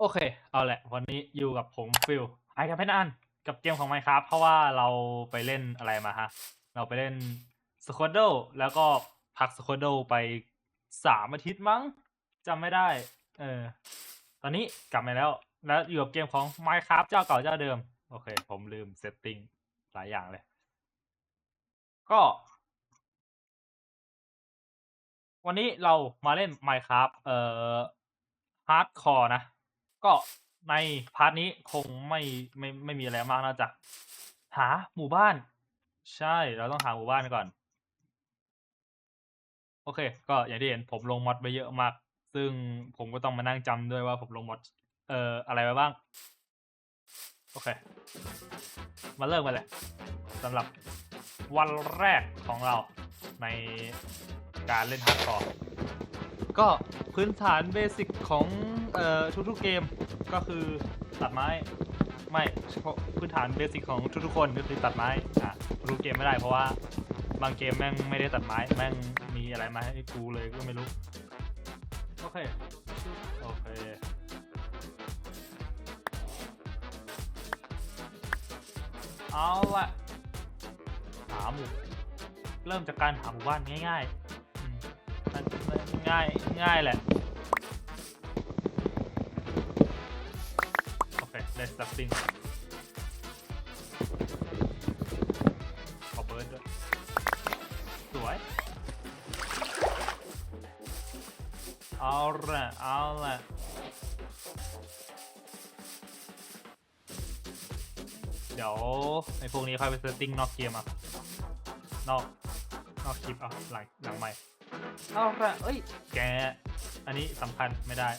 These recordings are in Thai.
โอเค เอาแหละ วันนี้อยู่กับผมฟิลไอกับเพนอันกับเกมของ Minecraft เพราะว่าเราไปเล่นอะไรมาฮะ เราไปเล่นสควอ d ดแล้วก็พักสควอ d ดไปสามอาทิตย์มั้งจำไม่ได้ เออ ตอนนี้กลับมาแล้ว แล้วอยู่กับเกมของ Minecraft เจ้าเก่าเจ้าเดิม โอเค ผมลืมเซตติ้งหลายอย่างเลย ก็ วันนี้เรามาเล่น Minecraft เอ่อ Hardcore นะ ก็ในพาร์ทนี้คงไม่ไม่ไม่มีอะไรมากนอกจากหาหมู่บ้าน ใช่เราต้องหาหมู่บ้านก่อน โอเค ก็อย่างที่เห็นผมลงมอดไปเยอะมาก ซึ่งผมก็ต้องมานั่งจำด้วยว่าผมลงมอดเอ่ออะไรไปบ้าง โอเค มาเริ่มกันเลยสำหรับวันแรกของเราในการเล่นฮาร์ดคอร์ ก็พื้นฐานเบสิกของเอ่อทุกๆเกมก็คือตัดไม้ ไม่เฉพาะพื้นฐานเบสิกของทุกๆคนก็คือตัดไม้อะทุกเกมไม่ได้เพราะว่า บางเกมแม่งไม่ได้ตัดไม้แม่งมีอะไรมาให้กูเลยก็ไม่รู้โอเคโอเคเอาละหาหมู่เริ่มจากการหาหมู่บ้านง่ายๆ ง่ายง่ายแหละ โอเคได้สตัฟฟิงขอเบิร์ดด้วยสวย เอาละเอาละเดี๋ยวไอพวกนี้ค่อยไปเซตติ้งนอกเกมอะ นอก นอกคลิปอะ หลังหลังใหม่ เอาละเอ้ย แก อันนี้สำคัญไม่ได้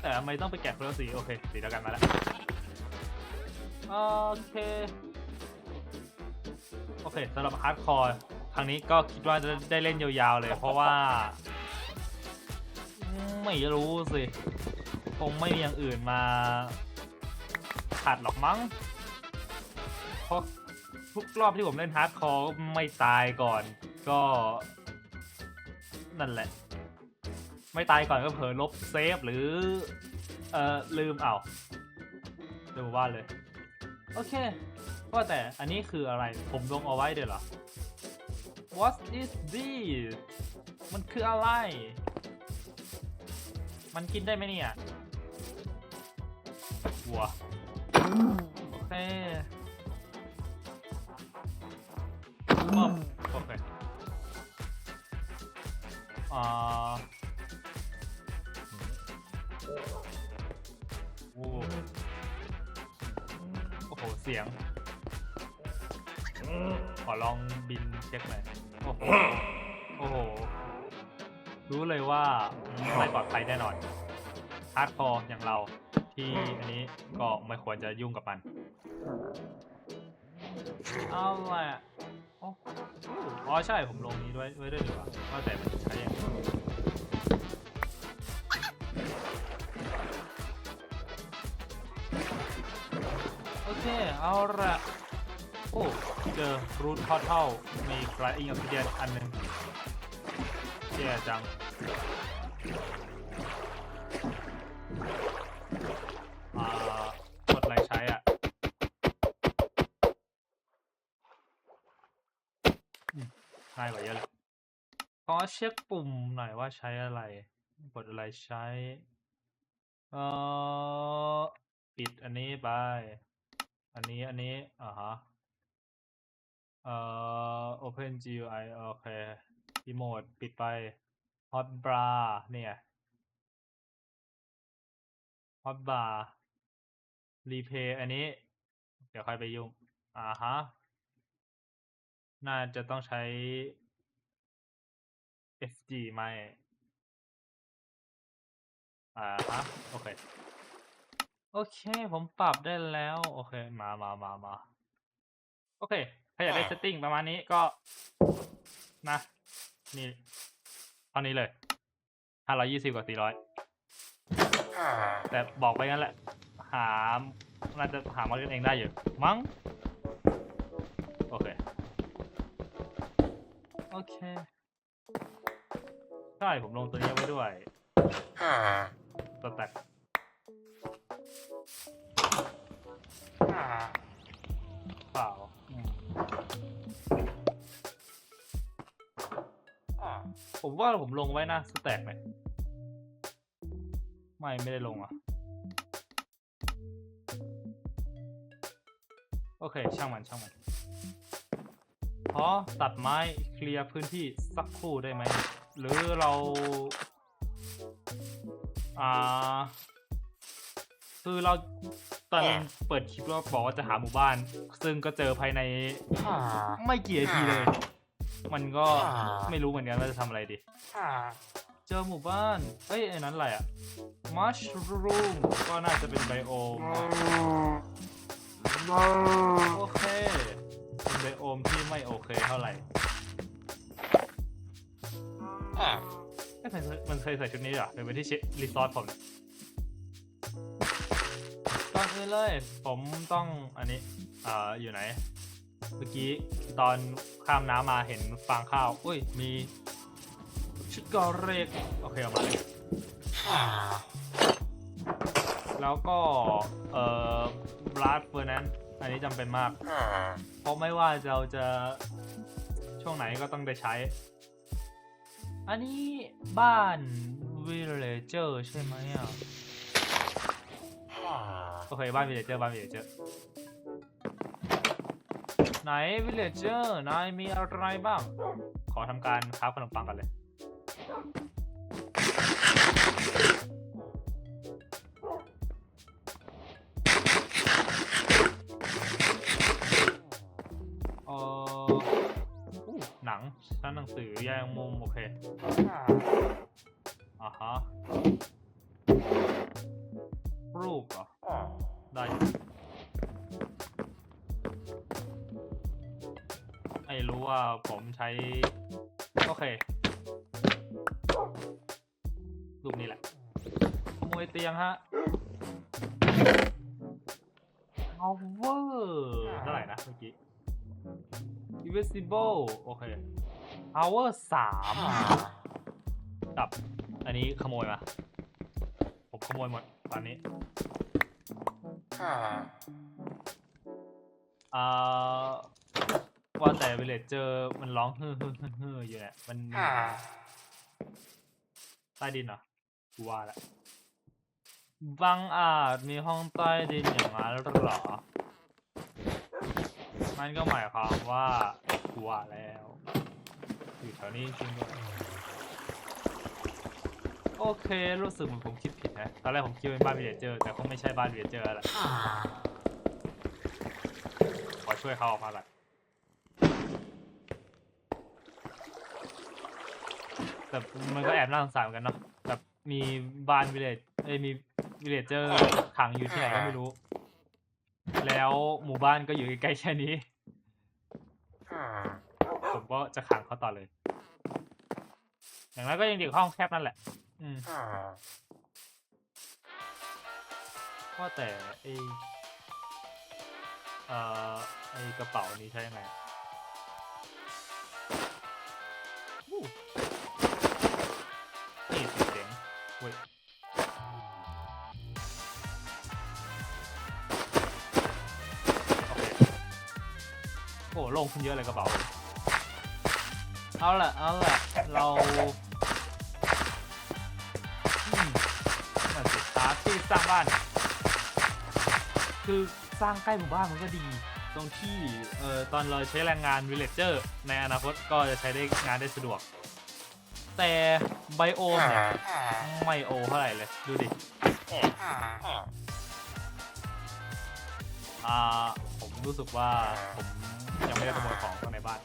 แต่ทำไมต้องไปแกะคนละสี โอเค สีเดียวกันมาแล้ว โอเค โอเคสำหรับฮาร์ดคอร์ครั้งนี้ก็คิดว่าจะได้เล่นยาวๆเลย เพราะว่า ไม่รู้สิ คงไม่มีอย่างอื่นมาขัดหรอกมั้ง เพราะทุกรอบที่ผมเล่นฮาร์ดคอร์ไม่ตายก่อน ก็ นั่นแหละ ไม่ตายก่อนก็เผลอลบเซฟหรือ เอ่อ ลืมเอาลืมว่าเลย โอเคว่าแต่อันนี้คืออะไรผมลงเอาไว้เดี๋ยวเหรอ What is this มันคืออะไร มันกินได้ไหมเนี่ย วัวโอเคป๊อบโอเคอ่าโอ้โอ้โห เสียง ขอลองบินเช็คหน่อย โอ้โห โอ้โห รู้เลยว่าไม่ปลอดภัยแน่นอนฮาร์ดคอร์อย่างเรา ที่อันนี้ก็ไม่ควรจะยุ่งกับมันเอาละโอ้อ๋อใช่ผมลงนี้ด้วยไว้ด้วยดีกว่าว่าแต่มันใช้ยังไงโอเค เอาละโอ้เจอรูทพอร์ทัลมีฟลอิงออฟเดียนอันหนึ่งแย่จัง ง่ายกว่าเยอะเลย ขอเช็คปุ่มหน่อยว่าใช้อะไร กดอะไรใช้ เอ่อ ปิดอันนี้ไป อันนี้ อันนี้ อ่าฮะ เอ่อ Open GUI โอเค Remote ปิดไป Hotbar เนี่ย Hotbar Replay อันนี้ เดี๋ยวค่อยไปยุ่ง อ่าฮะ น่าจะต้องใช้ FG ไหมอ่าฮะโอเค โอเค ผมปรับได้แล้ว โอเค มามามามาโอเค ถ้าอยากได้เซตติ้งประมาณนี้ก็ นะ นี่เท่านี้เลยห้าร้อยี่สิบกว่าสี่ร้อยแต่บอกไปงั้นแหละ หา น่าจะหามาเล่นเองได้อยู่ มั้ง โอเค โอเค ใช่ ผมลงตัวนี้ไว้ด้วยสแต็กเปล่าอืมผมว่าผมลงไว้นะสแต็กไหมไม่ไม่ได้ลงอะ โอเค ช่างมัน ช่างมันข อตัดไม้เคลียร์พื้นที่สักครู่ได้ไหม หรือเรา อ่า คือเราตอนเปิดคลิปเราบอกว่าจะหาหมู่บ้าน ซึ่งก็เจอภายในไม่กี่นาทีเลย มันก็ไม่รู้เหมือนกันว่าจะทำอะไรดี เจอหมู่บ้าน เอ้ยไอ้นั้นอะไรอะมัชรูมก็น่าจะเป็นไบโอมโอเคเป็น ไบโอมที่ไม่โอเคเท่าไหร่เอ้ยมันมันเคยใส่ชุดนี้เหรอเป็นที่เชรีสอร์ทผมเนี่ยก่อนอื่นเลย ผมต้องอันนี้อ่าอยู่ไหน เมื่อกี้ตอนข้ามน้ำมาเห็นฟางข้าว อุ้ย มี ชุดกอเรกโอเคเอามาเลยแล้วก็ เอ่อบลัดเฟอร์นั้น อันนี้จำเป็นมาก เพราะไม่ว่าเราจะช่วงไหนก็ต้องได้ใช้ อันนี้บ้านวิลเลเจอร์ใช่ไหมอะโอเคบ้านวิลเลเจอร์บ้านวิลเลเจอร์ไหนวิลเลเจอร์นายมีอะไรบ้าง ขอทำการค้าขนมปังกันเลย หนังชั้นหนังสือแยงมุมโอเคอ่าฮะรูปเหรอได้ไม่รู้ว่าผมใช้ โอเค รูปนี้แหละขโมยเตียงฮะเอาเวอร์เท่าไหร่นะเมื่อกี้ invisible โอเค power สามกับ อันนี้ขโมยมา ผมขโมยหมดตอนนี้อ่าว่าแต่วิลเลจเจอร์มันร้องเฮ้อเฮ้อเฮ้อเฮ้ออยู่เนี่ยมันใต้ดินเหรอกูว่าละบางอาจมีห้องใต้ดินอย่างนั้นเหรอ มันก็หมายความว่ากูว่าแล้ว อยู่แถวนี้จริงด้วยโอเค รู้สึกเหมือนผมคิดผิดนะ ตอนแรกผมคิดว่าเป็นบ้านวิเลจเจอร์แต่คงไม่ใช่บ้านวิเลจเจอร์แล้วขอช่วยเขาออกมาก่อนแต่มันก็แอบน่าสงสารกันเนาะแบบมีบ้านวิเลจเอ้ยมีวิเลจเจอร์ขังอยู่ที่ไหนก็ไม่รู้ แล้วหมู่บ้านก็อยู่ใกล้ๆแค่นี้ ผมก็จะขังเขาต่อเลย อย่างนั้นก็ยังเด็กห้องแคบนั่นแหละ อืมว่าแต่ไอเอ่อไอกระเป๋านี้ใช้ยังไงอู้ ล่งขึ้นเยอะเลยกระเป๋า เอาละเอาละเราอืมนั่นสิหาที่สร้างบ้าน คือสร้างใกล้หมู่บ้านมันก็ดี ตรงที่เอ่อตอนเราใช้แรงงานวิลเลจเจอร์ในอนาคตก็จะใช้ได้งานได้สะดวก แต่ไบโอมเนี่ยไม่โอเท่าไหร่เลย ดูดิ อ่า ผมรู้สึกว่าผม ยังไม่ได้ขโมยของข้างในบ้าน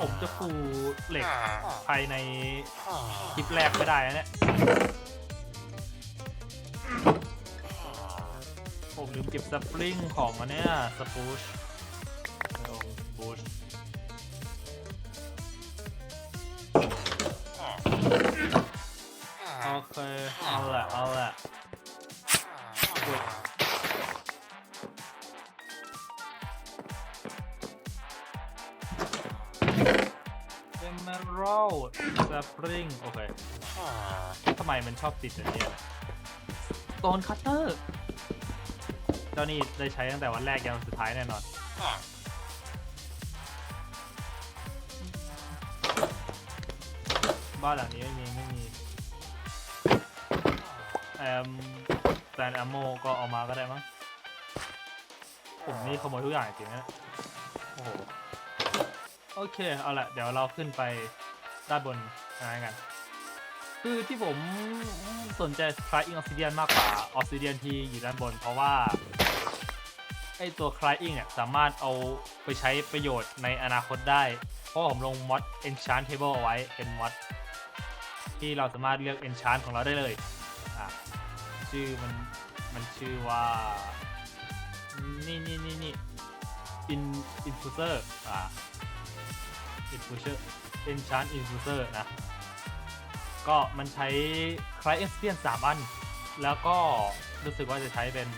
ผมจะฟูเหล็กภายในคลิปแรกไม่ได้นะเนี่ยผมลืมเก็บสปริงของอันเนี้ยสปูชสปูชโอเคเอาละเอาละ อุ๊ย Emerald Sapling โอเคทำไมมันชอบติดอย่างนี้โ o นคัตเตอร์เจ้านี่ได้ใช้ตั้งแต่วันแรกยันวันสุดท้ายแน่นอน บ้านหลังนี้ไม่มี ไม่มีแอมแตนแอมโมก็เอามาก็ได้มั้งผมนี่ขโมยทุกอย่างจริงๆนะโอ้โหโอเค เอาละเดี๋ยวเราขึ้นไปด้านบนอะไรกัน คือที่ผมสนใจ Crying Obsidian มากกว่า Obsidian ที่อยู่ด้านบน เพราะว่าไอตัว Crying เนี่ยสามารถเอาไปใช้ประโยชน์ในอนาคตได้ เพราะผมลงมอด Enchant Table เอาไว้เป็นมอดที่เราสามารถเลือก Enchant ของเราได้เลย ชื่อมันมันชื่อว่า นี่นี่นี่นี่ In Infuser อ่า Infuser Enchant Infuser นะ ก็มันใช้ c l i e n t s p i a n 3อัน แล้วก็รู้สึกว่าจะใช้เป็น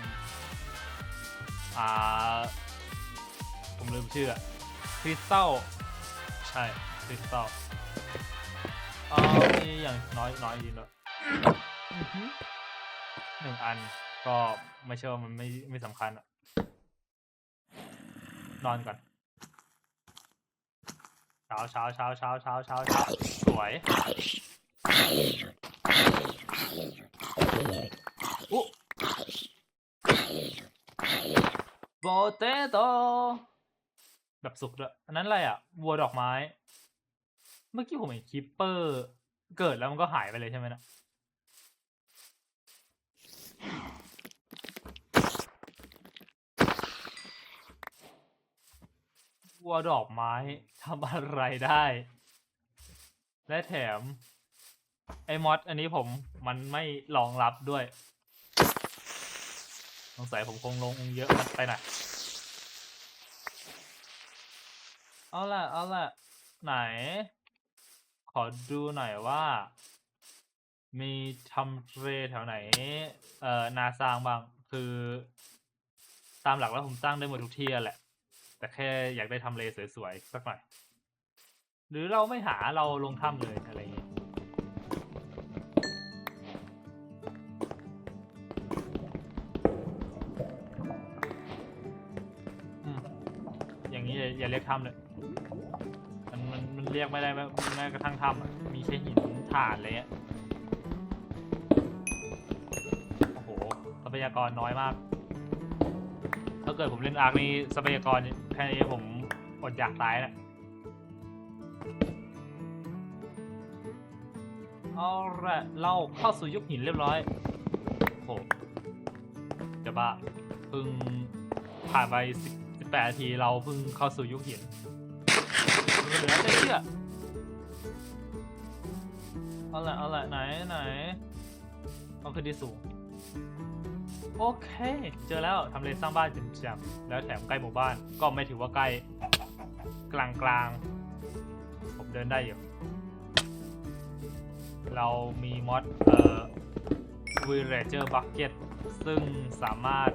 อ่า ผมลืมชื่อคริสตัลใช่คริสตัลอ่ามีอย่างน้อยน้อยจริงเลยอือ หนึ่งอัน ก็ไม่เชื่อว่ามันไม่ไม่สำคัญอะนอนก่อน เช้าเช้าเช้าเช้าเช้าเช้าเช้าสวยอุ๊โปเตโตแบบสุกด้วยอันนั้นอะไรอะ วัวดอกไม้ เมื่อกี้ผมเห็นคิปเปอร์ เกิดแล้วมันก็หายไปเลยใช่ไหมนะ วัวดอกไม้ทำอะไรได้ และแถม ไอ้มอดอันนี้ผมมันไม่รองรับด้วย สงสัยผมคงลงเยอะไปหน่อยเอาล่ะ เอาล่ะ ไหน ขอดูหน่อยว่า มีทำเลแถวไหน เอ่อ นาสร้างบ้าง คือ ตามหลักแล้วผมสร้างได้หมดทุกที่แหละ แต่แค่อยากได้ทำเลสวยๆสักหน่อย หรือเราไม่หาเราลงถ้ำเลยอะไรอย่างงี้อืมอย่างนี้อย่าเรียกถ้ำเลย มันมันมันเรียกไม่ได้แม้กระทั่งถ้ำมีแค่หินถ่านอะไรเงี้ย พยากรน้อยมาก ถ้าเกิดผมเล่นอาร์คนี้ทรัพยากรแค่นี้ผมอดอยากตายแหละเอาละเราเข้าสู่ยุคหินเรียบร้อยโอ้โหจะบ้าเพิ่งผ่านไปสิบสิบแปดนาทีเราเพิ่งเข้าสู่ยุคหินเหลือแต่เชื่อเอาละเอาละไหนไหนต้องขึ้นที่สูง โอเค เจอแล้วทำเลสร้างบ้านจริงๆแล้วแถมใกล้หมู่บ้าน ก็ไม่ถือว่าใกล้กลางกลางๆผมเดินได้อยู่ เรามีมอดเอ่อ Villager Bucket ซึ่งสามารถ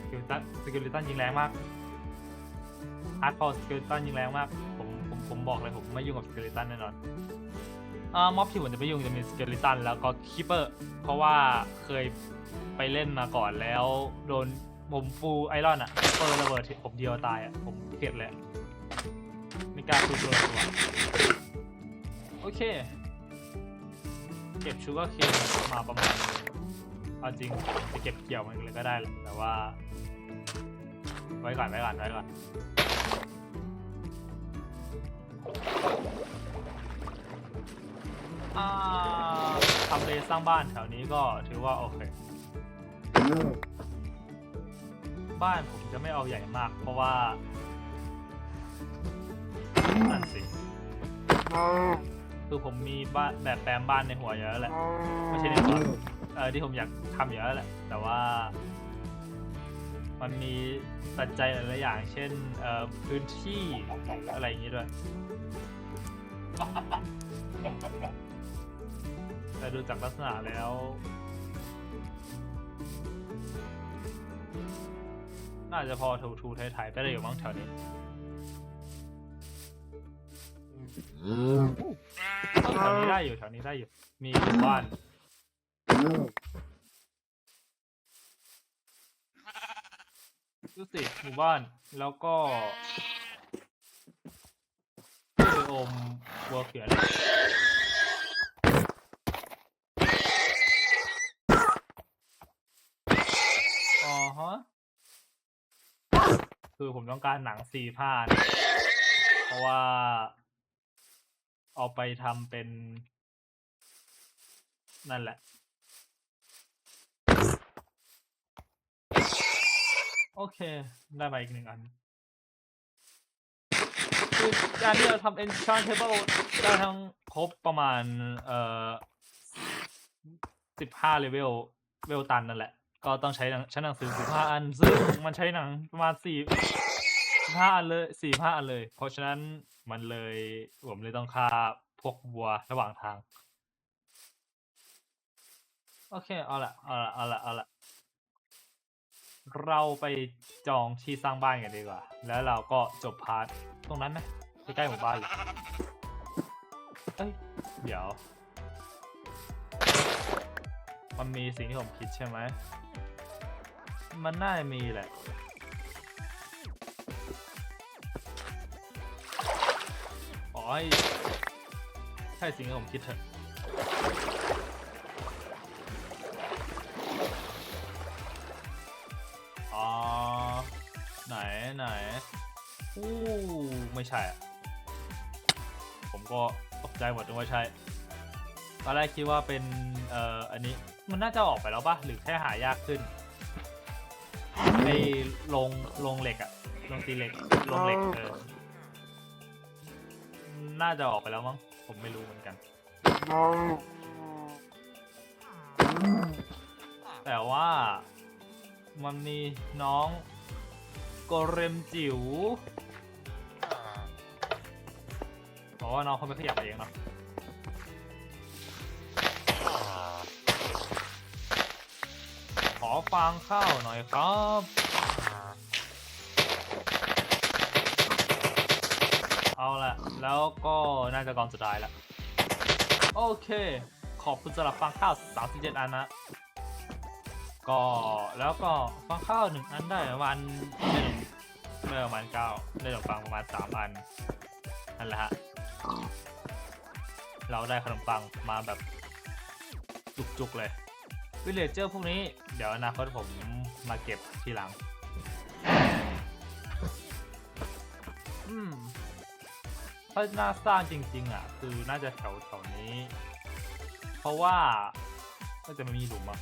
สกิลตันสกิลตันยิงแรงมากฮาร์ดคอสกิลตันยิงแรงมาก ผมผมผมบอกเลยผมไม่ยุ่งกับสกิลตันแน่นอน อ่าม็อบที่ผมจะไม่ยุ่งจะมีสเกลิตันแล้วก็คิปเปอร์ เพราะว่าเคยไปเล่นมาก่อนแล้วโดนผมฟูไอรอนอะคิปเปอร์ระเบิดผมเดียวตายอะผมเข็ดเลยไม่กล้าสู้ตัวตัวโอเค เก็บชูการ์เคนมาประมาณเอาจริงจะเก็บเกี่ยวมันเลยก็ได้ แต่ว่า ไว้ก่อนไว้ก่อนไว้ก่อน อ่าทำเลสร้างบ้านแถวนี้ก็ถือว่าโอเค บ้านผมจะไม่เอาใหญ่มาก เพราะว่านั่นสิคือผมมีบ้านแบบแปลนบ้านในหัวอยู่แหละไม่ใช่ในหัวเออที่ผมอยากทำอยู่แล้วแหละ แต่ว่า มันมีปัจจัยหลายๆอย่าง เช่นเอ่อพื้นที่อะไรอย่างนี้ด้วย แต่ดูจากลักษณะแล้ว น่าจะพอถูทูไทยๆไปได้อยู่มั้งแถวนี้ แถวนี้ได้อยู่แถวนี้ได้อยู่ มีหมู่บ้าน ดูสิหมู่บ้านแล้วก็คืออมวัวเขียน อ๋อฮะคือผมต้องการหนังสี่ผ้านะเพราะว่า เอาไปทำเป็น นั่นแหละ โอเค ได้มาอีกหนึ่งอัน คือการที่เราทำ enchantable ได้ทั้งครบประมาณ เอ่อสิบห้าเลเวล เวลตันนั่นแหละ ก็ต้องใช้หนังใช้หนังสือสิบห้าอัน ซึ่งมันใช้หนังประมาณสี่สิบห้าอันเลยสี่ห้าอันเลย เพราะฉะนั้นมันเลยผมเลยต้องฆ่าพวกวัวระหว่างทาง โอเคเอาละเอาละเอาละเอาละเราไปจองที่สร้างบ้านกันดีกว่า แล้วเราก็จบพาร์ทตรงนั้นไหมใกล้ๆหมู่บ้านเลยเอ้ยเดี๋ยว มันมีสิ่งที่ผมคิดใช่ไหม มันน่าจะมีแหละขอให้ใช่สิ่งที่ผมคิดเถอะอ๋อ ไหนไหนอู้ไม่ใช่ ผมก็ตกใจหมดเลยว่าใช่ ตอนแรกคิดว่าเป็น เอ่อ อันนี้ มันน่าจะออกไปแล้วปะหรือแค่หายากขึ้นไอ้ลงลงเหล็กอะลงตีเหล็กลงเหล็กเออน่าจะออกไปแล้วมั้งผมไม่รู้เหมือนกัน แต่ว่ามันมีน้องโกเรมจิ๋วบอกว่าน้องเขาไม่ขยับเองเนาะ อฟางข้าวหน่อยครับเอาละแล้วก็น่าจะกองสุดท้ายละโอเค ขอบคุณสำหรับฟางข้าว 37 อันนะก็แล้วก็ฟังข้าวหนึ่งอันได้ประมาณได้หนึ่งได้ประมาณเก้าได้ขนมปังประมาณสามอันนั่นแหละฮะเราได้ขนมปังมาแบบจุกๆเลย วิลเลจเจอร์พวกนี้เดี๋ยวอนาคตผมมาเก็บทีหลัง อืมถ้าน่าสร้างจริง ๆ อะ คือน่าจะแถวแถวๆนี้ เพราะว่าก็จะไม่มีหลุมอะ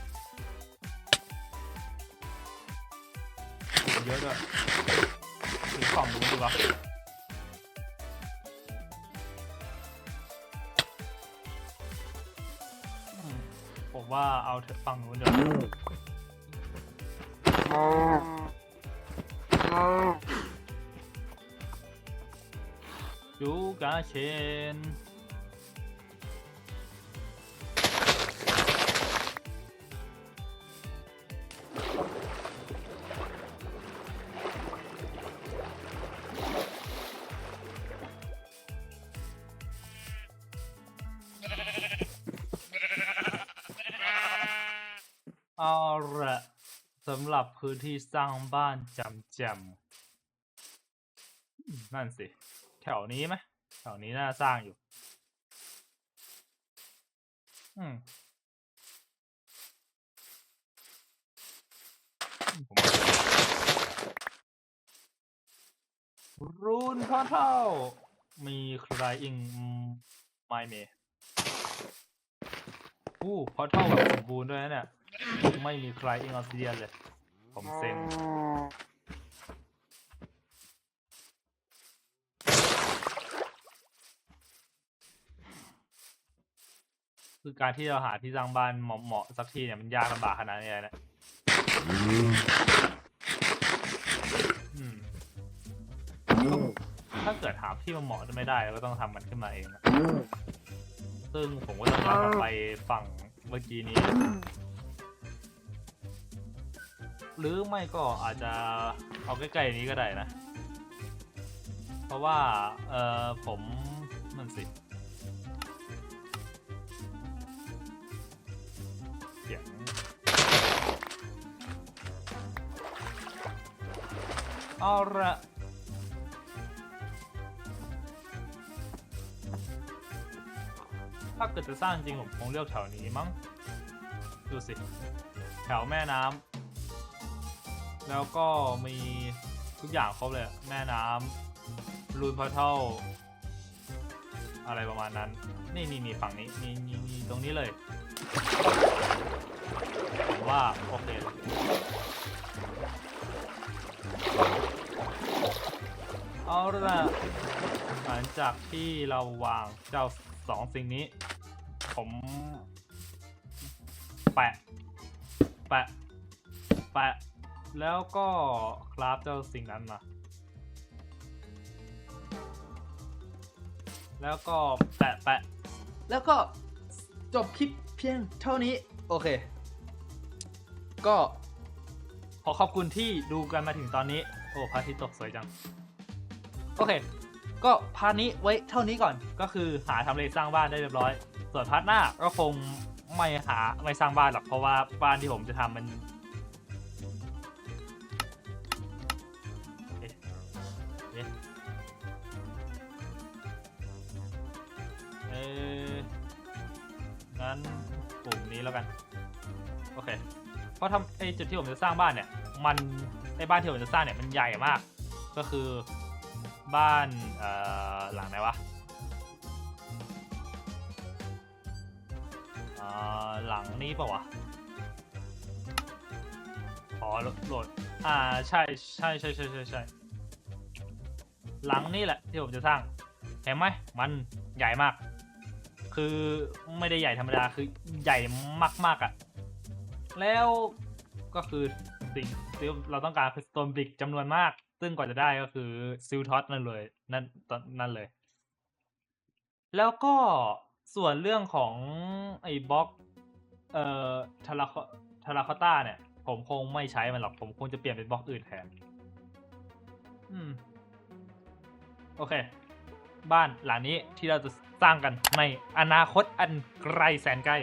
เยอะด้วยหรือฝั่งนู้นดีวะ ว่าเอาเถอะฝั่งนู้นเดี๋ยวยูกาเชน ละสำหรับพื้นที่สร้างบ้านจำจมนั่นสิ แถวนี้ไหมแถวนี้น่าสร้างอยู่ อืมรูนพ่อเท่า มีใครอิงไม่เมอู้พอเท่าแบบสมบูรณ์ด้วยนะเนี่ย ไม่มีใครอิงออสเดียนเลย ผมเซ็งคือการที่เราหาที่สร้างบ้านเหมาะๆสักทีเนี่ยมันยากลำบากขนาดนี้เลยนะถ้าเกิดหาที่มันเหมาะจะไม่ได้เราก็ต้องทำมันขึ้นมาเองนะซึ่งผมก็จะพาไปฝั่งเมื่อกี้นี้ หรือไม่ก็อาจจะเอาใกล้ๆนี้ก็ได้นะ เพราะว่า เออผมมันสิเสียงเอาละถ้าเกิดจะสร้างจริงผมคงเลือกแถวนี้มั้ง ดูสิ แถวแม่น้ำ แล้วก็มีทุกอย่างครบเลย แม่น้ำรูนพอร์ทัลอะไรประมาณนั้น นี่นี่นี่ฝั่งนี้นี่นี่นี่ตรงนี้เลยผมว่า โอเคเอาละหลังจากที่เราวางเจ้าสองสิ่งนี้ ผม แปะ แปะ แปะ แล้วก็คราฟเจ้าสิ่งนั้นมา แล้วก็แปะแปะแล้วก็จบคลิปเพียงเท่านี้ โอเค ก็ขอขอบคุณที่ดูกันมาถึงตอนนี้ โอ้พระอาทิตย์ตกสวยจัง โอเค ก็พาร์ทนี้ไว้เท่านี้ก่อนก็คือหาทำเลสร้างบ้านได้เรียบร้อย ส่วนพาร์ทหน้าก็คงไม่หาไม่สร้างบ้านหรอกเพราะว่าบ้านที่ผมจะทำมัน ปุ่มนี้แล้วกันโอเคเพราะทำไอจุดที่ผมจะสร้างบ้านเนี่ย มันไอบ้านที่ผมจะสร้างเนี่ยมันใหญ่มาก ก็คือบ้านเอ่อหลังไหนวะเอ่อหลังนี้ปะวะอโหลดโหลดอ่าใช่ใช่ใช่ใช่ใช่ใช่หลังนี้แหละที่ผมจะสร้างเห็นไหมมันใหญ่มาก คือไม่ได้ใหญ่ธรรมดาคือใหญ่มากๆอะ่ะ แล้วก็คือสิ่งที่เราต้องการคือสโตนบริกจำนวนมาก ซึ่งกว่าจะได้ก็คือซิลท็อตนั่นเลยนั่นตอนนั่นเลย แล้วก็ส่วนเรื่องของไอ้บล็อกเอ่อทาราทาราคอต้าเนี่ย ผมคงไม่ใช้มันหรอก ผมคงจะเปลี่ยนเป็นบล็อกอื่นแทน อืม โอเค บ้านหลังนี้ที่เราจะสร้างกันในอนาคตอันไกลแสนไกล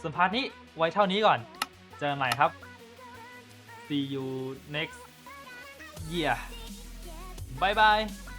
ส่วนพาร์ทนี้ไว้เท่านี้ก่อน เจอกันใหม่ครับ see you next year bye bye